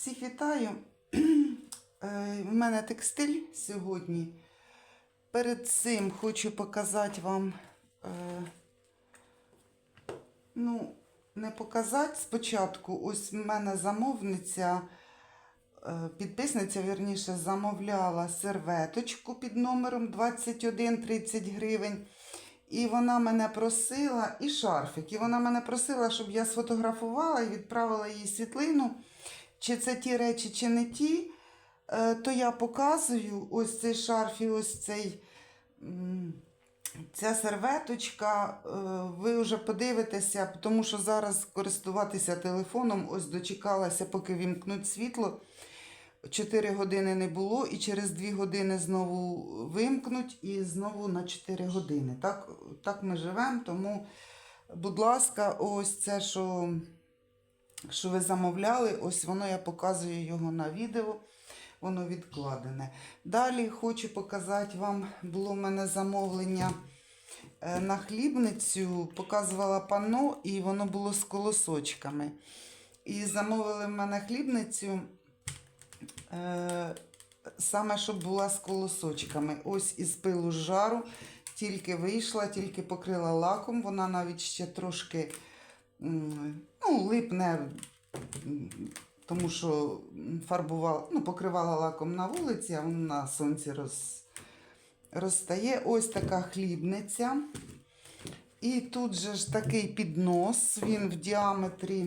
Всіх вітаю. Е, У мене текстиль сьогодні. Перед цим хочу показати вам, е, ну, не показати спочатку. Ось в мене замовниця, е, підписниця, вірніше, замовляла серветочку під номером 2130 гривень. І вона мене просила, і шарфик. І вона мене просила, щоб я сфотографувала і відправила їй світлину, чи це ті речі, чи не ті. Е, То я показую ось цей шарф і ось цей. Ця серветочка, е, ви вже подивитеся, тому що зараз користуватися телефоном, ось дочекалася, поки вімкнуть світло. 4 години не було, і через 2 години знову вимкнуть, і знову на 4 години. Так, так ми живемо, тому, будь ласка, ось це, що, що ви замовляли, ось воно я показую його на відео. Воно відкладене. Далі хочу показати вам, було в мене замовлення е, на хлібницю, показувала панно, і воно було з колосочками. І замовили в мене хлібницю. Е, Саме, щоб була з колосочками. Ось із пилу з жару. Тільки вийшла, тільки покрила лаком. Вона навіть ще трошки ну, липне, тому що фарбувала, ну, покривала лаком на вулиці, а воно на сонці роз, розстає. Ось така хлібниця. І тут же ж такий піднос, він в діаметрі.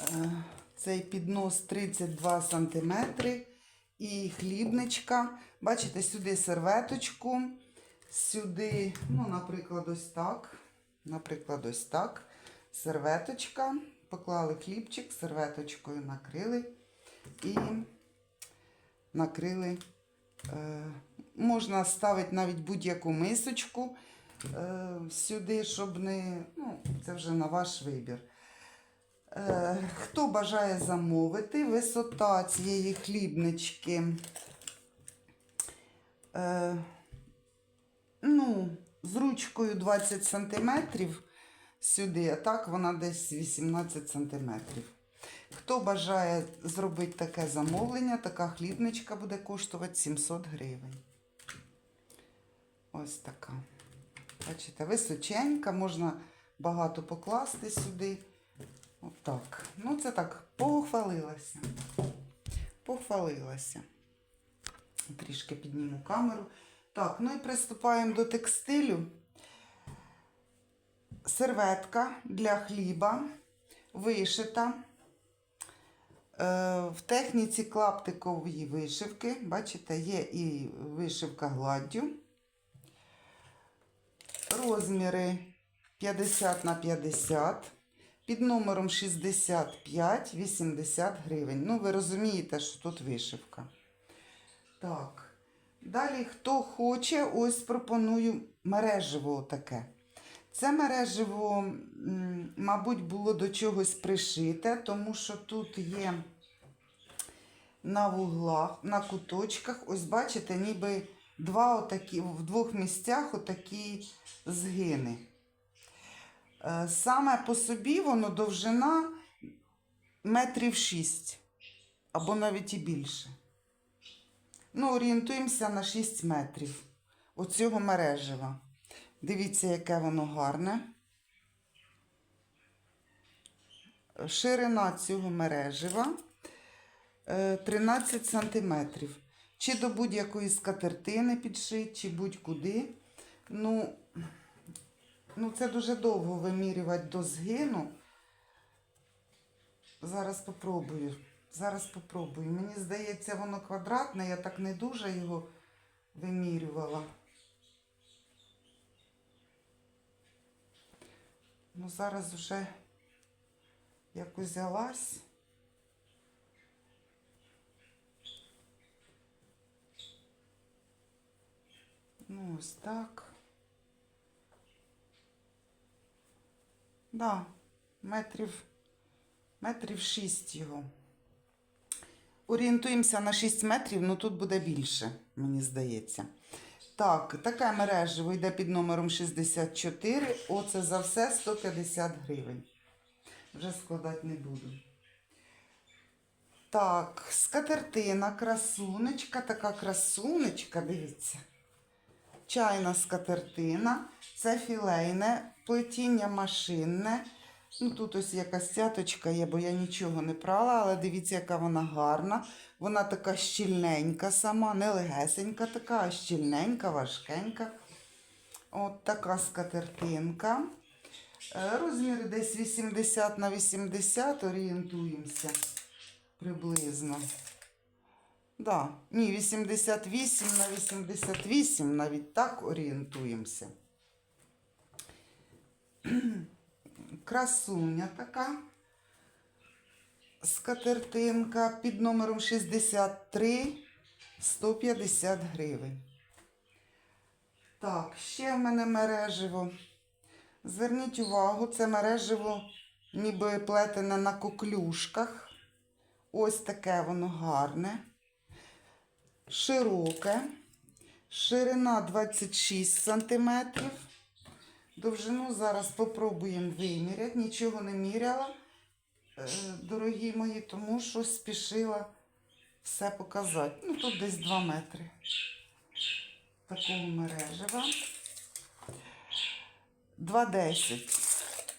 Е, цей піднос 32 см і хлібничка. Бачите, сюди серветочку, сюди, ну, наприклад, ось так. Наприклад, ось так. Серветочка. Поклали хлібчик, серветочкою накрили і накрили. Е, можна ставити навіть будь-яку мисочку е, сюди, щоб не. Ну, це вже на ваш вибір. Е, Хто бажає замовити, висота цієї хлібнички. Е, ну, з ручкою 20 см сюди, а так вона десь 18 см. Хто бажає зробити таке замовлення, така хлібничка буде коштувати 700 гривень. Ось така. Бачите, височенька, можна багато покласти сюди. Отак. Ну, це так, похвалилася. Похвалилася. Трішки підніму камеру. Так, ну і приступаємо до текстилю. Серветка для хліба вишита. Е, В техніці клаптикової вишивки. Бачите, є і вишивка гладдю. Розміри 50 на 50 під номером 65-80 гривень. Ну, ви розумієте, що тут вишивка. Так. Далі, хто хоче, ось пропоную мереживо таке. Це мереживо, мабуть, було до чогось пришите, тому що тут є на вуглах, на куточках, ось бачите, ніби два отакі, в двох місцях отакі згини. Е, Саме по собі воно довжина метрів 6 або навіть і більше. Ну, орієнтуємося на 6 метрів оцього мережева. Дивіться, яке воно гарне. Ширина цього мережева е, 13 сантиметрів. Чи до будь-якої скатертини підшить, чи будь-куди. Ну, Ну, це дуже довго вимірювати до згину. Зараз попробую. Зараз попробую. Мені здається, воно квадратне, я так не дуже його вимірювала. Ну, зараз вже як узялась. Ну, ось так. Да, метрів, метрів 6 його. Орієнтуємося на 6 метрів, ну тут буде більше, мені здається. Так, таке мережево йде під номером 64. Оце за все 150 гривень. Вже складати не буду. Так, скатертина, красунечка, така красунечка, дивіться. Чайна скатертина, це філейне, плетіння машинне. Ну, тут ось якась цяточка є, бо я нічого не прала, але дивіться, яка вона гарна. Вона така щільненька сама, не легесенька така, а щільненька, важкенька. От така скатертинка. Е, Розміри десь 80 на 80, орієнтуємося приблизно. Да, ні, 88 на 88, навіть так орієнтуємося. Красуня така. Скатертинка під номером 63 150 гривень. Так, ще в мене мереживо. Зверніть увагу, це мереживо ніби плетене на коклюшках. Ось таке воно гарне, широке, ширина 26 см. Довжину зараз спробуємо виміряти. Нічого не міряла, е, дорогі мої, тому що спішила все показати. Ну, тут десь 2 метри такого мережева. 2,10.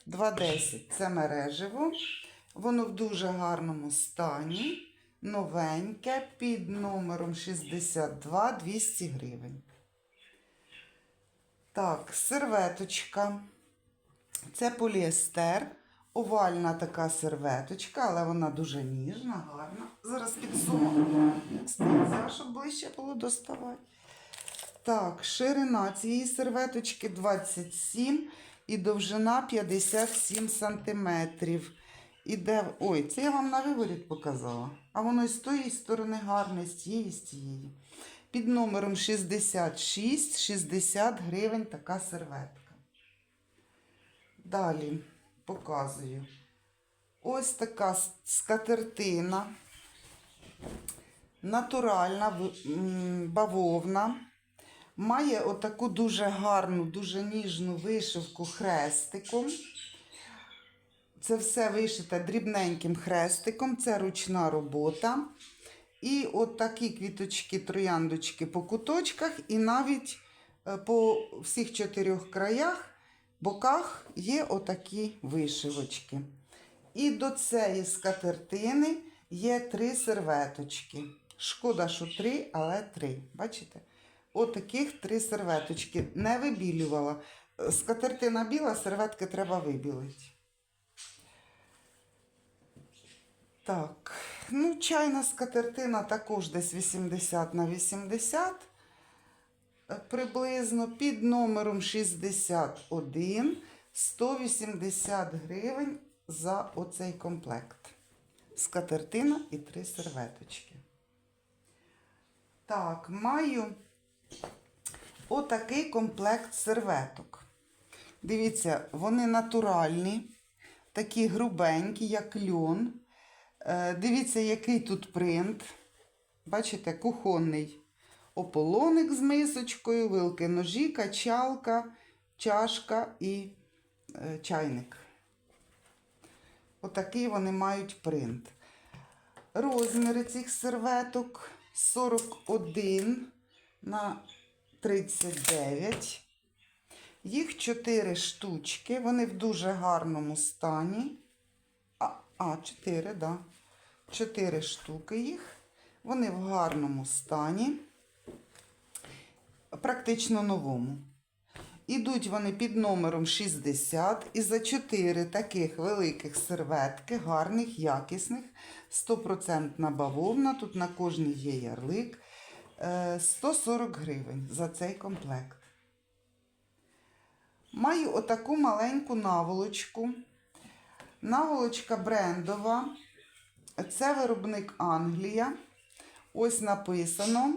2,10 це мережево. Воно в дуже гарному стані. Новеньке під номером 62 200 гривень. Так, серветочка. Це поліестер. Овальна така серветочка, але вона дуже ніжна, гарна. Зараз підсуну. Щоб ближче було доставати. Так, ширина цієї серветочки 27 і довжина 57 сантиметрів. Іде... Ой, це я вам на виворіт показала. А воно і з тої сторони гарне, з тієї, з тієї. Під номером 66, 60 гривень така серветка. Далі показую. Ось така скатертина. Натуральна бавовна. Має отаку дуже гарну, дуже ніжну вишивку хрестиком. Це все вишите дрібненьким хрестиком, це ручна робота. І от такі квіточки, трояндочки по куточках, і навіть е, по всіх чотирьох краях, боках є отакі вишивочки. І до цієї скатертини є три серветочки. Шкода, що три, але три. Бачите? Отаких три серветочки. Не вибілювала. Скатертина біла, серветки треба вибілити. Так, ну, чайна скатертина також десь 80 на 80. е, Приблизно під номером 61 180 гривень за оцей комплект. Скатертина і три серветочки. Так, маю отакий комплект серветок. Дивіться, вони натуральні, такі грубенькі, як льон. Е, Дивіться, який тут принт. Бачите, кухонний ополоник з мисочкою, вилки ножі, качалка, чашка і е, чайник. Отакий вони мають принт. Розміри цих серветок 41 на 39. Їх 4 штучки, вони в дуже гарному стані. А, а 4, так. Да. 4 штуки їх. Вони в гарному стані. Практично новому. Ідуть вони під номером 60 і за 4 таких великих серветки, гарних, якісних, 100% бавовна. Тут на кожній є ярлик. е, 140 гривень за цей комплект. Маю отаку маленьку наволочку. Наволочка брендова. Це виробник Англія. Ось написано.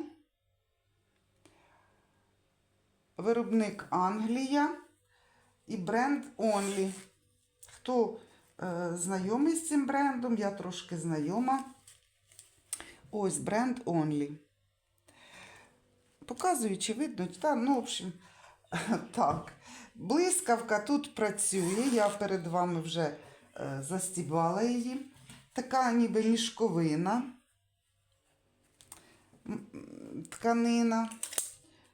Виробник Англія і бренд Only. Хто е, знайомий з цим брендом, я трошки знайома. Ось бренд Only. Показую, чи видно, та, ну, в общем, так. Блискавка тут працює. Я перед вами вже застібала її. така ніби мішковина. Тканина.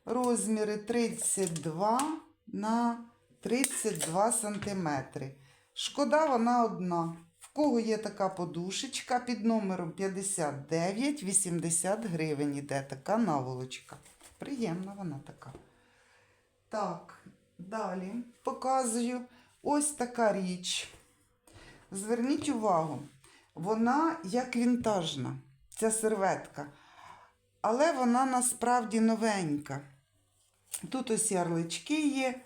Розміри 32 на 32 сантиметри. Шкода, вона одна. В кого є така подушечка під номером 59 80 гривень іде така наволочка. Приємна вона така. Так, далі показую ось така річ. Зверніть увагу, вона як вінтажна, ця серветка. Але вона насправді новенька. Тут ось ярлички є.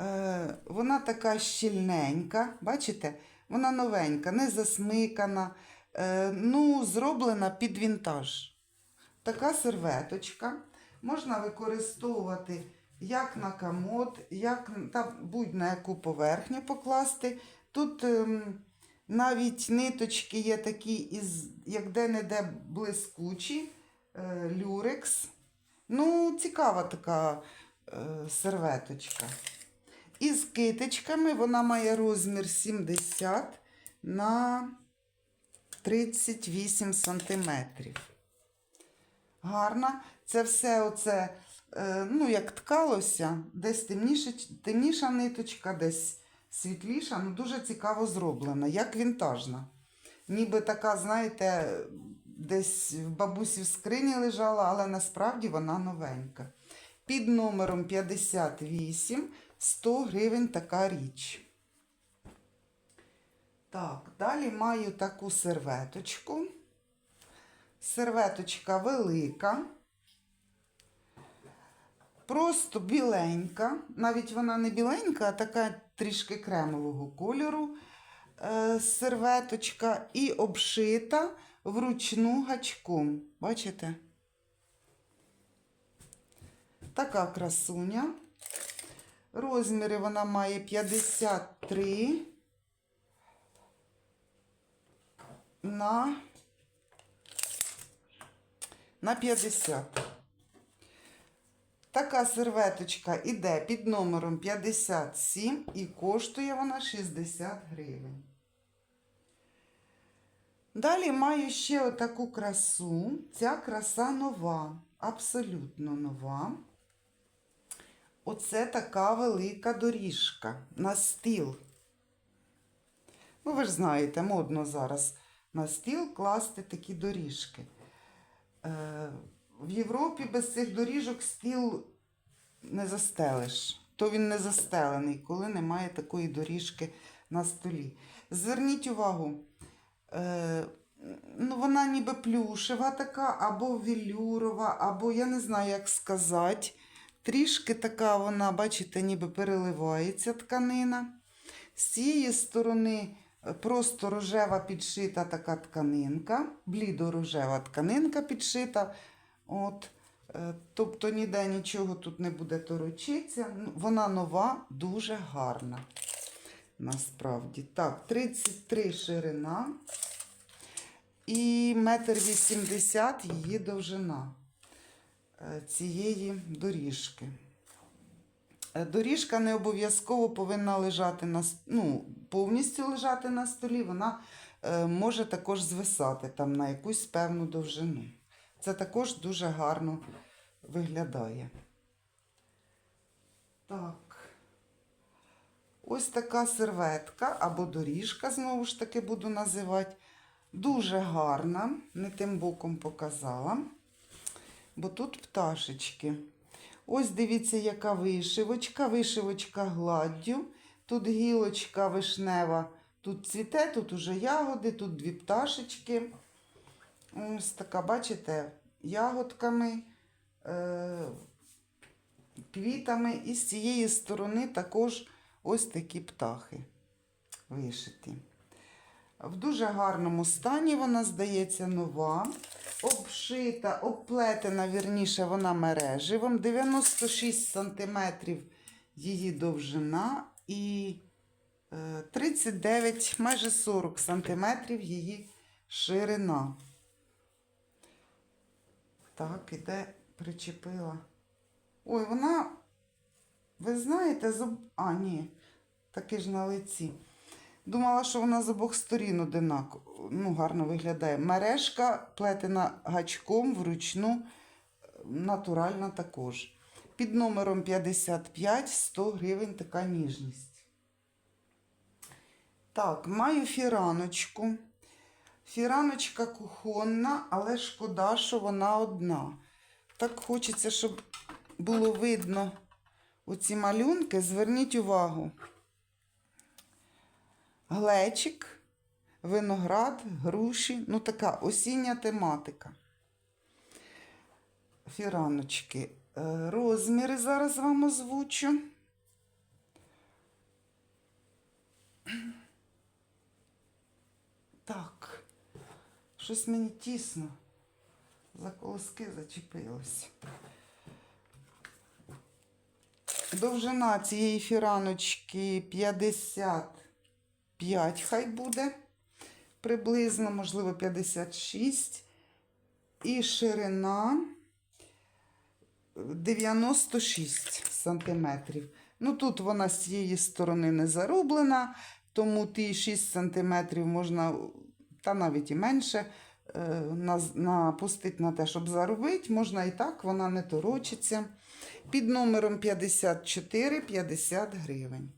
Е, вона така щільненька, бачите? Вона новенька, не засмикана, е, ну, зроблена під вінтаж. Така серветочка можна використовувати як на комод, як та будь-на яку поверхню покласти. Тут ем, навіть ниточки є такі, із, як де-не-де блискучі, е, люрекс. Ну, цікава така е, серветочка. Із китичками вона має розмір 70 на 38 сантиметрів. Гарна. Це все оце, е, ну, як ткалося, десь темніше, темніша ниточка, десь світліша, ну дуже цікаво зроблена, як вінтажна. Ніби така, знаєте, десь в бабусі в скрині лежала, але насправді вона новенька. Під номером 58 100 гривень така річ. Так, далі маю таку серветочку. Серветочка велика. Просто біленька. Навіть вона не біленька, а така трішки кремового кольору. Е, серветочка і обшита вручну гачком. Бачите? Така красуня. Розміри вона має 53 на, на 50. Така серветочка іде під номером 57 і коштує вона 60 гривень. Далі маю ще отаку красу. Ця краса нова, абсолютно нова. Оце така велика доріжка на стіл. Ну, ви ж знаєте, модно зараз на стіл класти такі доріжки. В Європі без цих доріжок стіл не застелиш. То він не застелений, коли немає такої доріжки на столі. Зверніть увагу, е, ну, вона ніби плюшева така, або велюрова, або я не знаю, як сказати. Трішки така вона, бачите, ніби переливається тканина. З цієї сторони е, просто рожева підшита така тканинка, блідо-рожева тканинка підшита. От, е, тобто ніде нічого тут не буде торочитися. Ну, Вона нова, дуже гарна. Насправді. Так, 33 ширина і метр 80 її довжина е, цієї доріжки. Е, Доріжка не обов'язково повинна лежати на ну, повністю лежати на столі, вона може також звисати там на якусь певну довжину. Це також дуже гарно виглядає. Так. Ось така серветка або доріжка, знову ж таки буду називати. Дуже гарна, не тим боком показала, бо тут пташечки. Ось дивіться, яка вишивочка. Вишивочка гладдю. Тут гілочка вишнева, тут цвіте, тут уже ягоди, тут дві пташечки. Ось така, бачите, ягодками, е- квітами. І з цієї сторони також ось такі птахи вишиті. В дуже гарному стані вона здається нова, обшита, обплетена, вірніше, вона мереживом. 96 см її довжина і е, 39, майже 40 см її ширина. Так, іде, причепила. Ой, вона, ви знаєте, зуб... А, ні, таки ж на лиці. Думала, що вона з обох сторін одинаково. Ну, гарно виглядає. Мережка плетена гачком вручну, натуральна також. Під номером 55 100 гривень така ніжність. Так, маю фіраночку. Фіраночка кухонна, але шкода, що вона одна. Так хочеться, щоб було видно оці малюнки. Зверніть увагу. Глечик, виноград, груші. Ну, така осіння тематика. Фіраночки. Е, Розміри зараз вам озвучу. Так, щось мені тісно. За колоски зачепилось. Довжина цієї фіраночки 55 хай буде. Приблизно, можливо, 56. І ширина 96 сантиметрів. Ну, тут вона з цієї сторони не зарублена, тому ті 6 сантиметрів можна, та навіть і менше, е, напустити на те, щоб заробити. Можна і так, вона не торочиться. Під номером 54 50 гривень.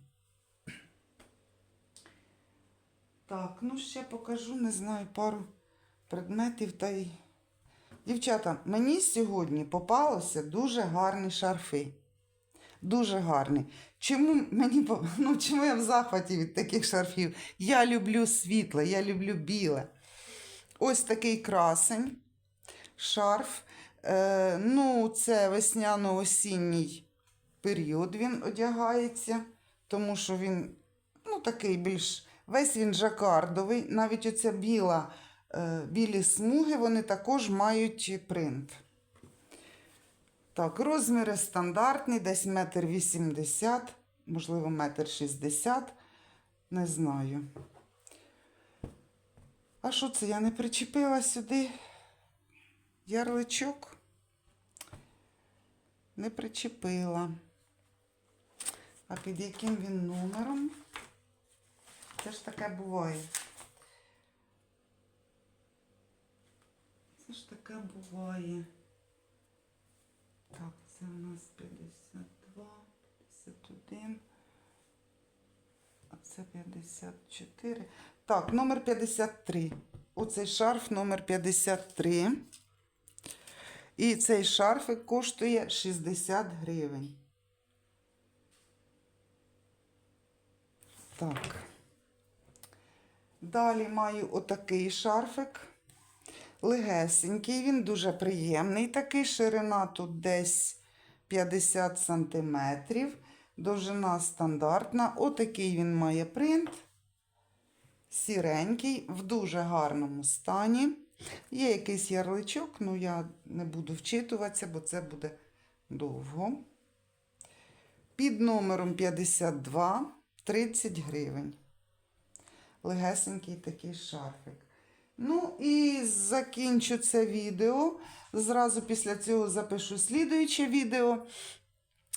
Так, ну ще покажу, не знаю, пару предметів та й. Дівчата, мені сьогодні попалося дуже гарні шарфи. Дуже гарні. Чому мені ну, чому я в захваті від таких шарфів? Я люблю світле, я люблю біле. Ось такий красень, шарф. Е, ну, це весняно-осінній період він одягається, тому що він ну, такий більш весь він жакардовий. Навіть оця біла, е, білі смуги, вони також мають принт. Так, розміри стандартні, десь метр вісімдесят, можливо, метр шістдесят, не знаю. А що це? Я не причепила сюди ярличок? Не причепила. А під яким він номером? Це ж таке буває. Це ж таке буває. Так, це у нас 52, 51. А це 54. Так, номер 53. Оцей шарф номер 53. І цей шарфик коштує 60 гривень. Так. Далі маю отакий шарфик. Легесенький, він дуже приємний. Такий ширина тут десь 50 сантиметрів. Довжина стандартна. Отакий він має принт. Сіренький, в дуже гарному стані. Є якийсь ярличок, ну я не буду вчитуватися, бо це буде довго. Під номером 52 30 гривень. Легесенький такий шарфик. Ну і закінчу це відео. Зразу після цього запишу слідуюче відео.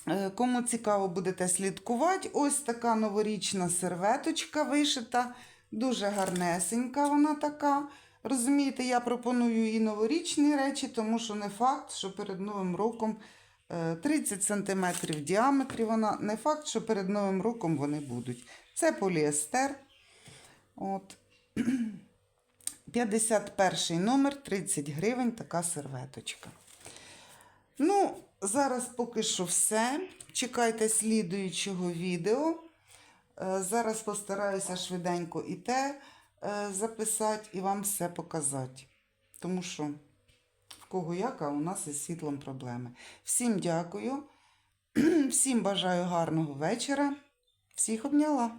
Е, Кому цікаво, будете слідкувати. Ось така новорічна серветочка вишита. Дуже гарнесенька вона така. Розумієте, я пропоную і новорічні речі, тому що не факт, що перед Новим роком е, 30 см в діаметрі вона, не факт, що перед Новим роком вони будуть. Це поліестер. От. 51 номер, 30 гривень, така серветочка. Ну, зараз поки що все. Чекайте слідуючого відео. Е, Зараз постараюся швиденько і те е, записати, і вам все показати. Тому що в кого яка, у нас із світлом проблеми. Всім дякую, всім бажаю гарного вечора. Всіх обняла.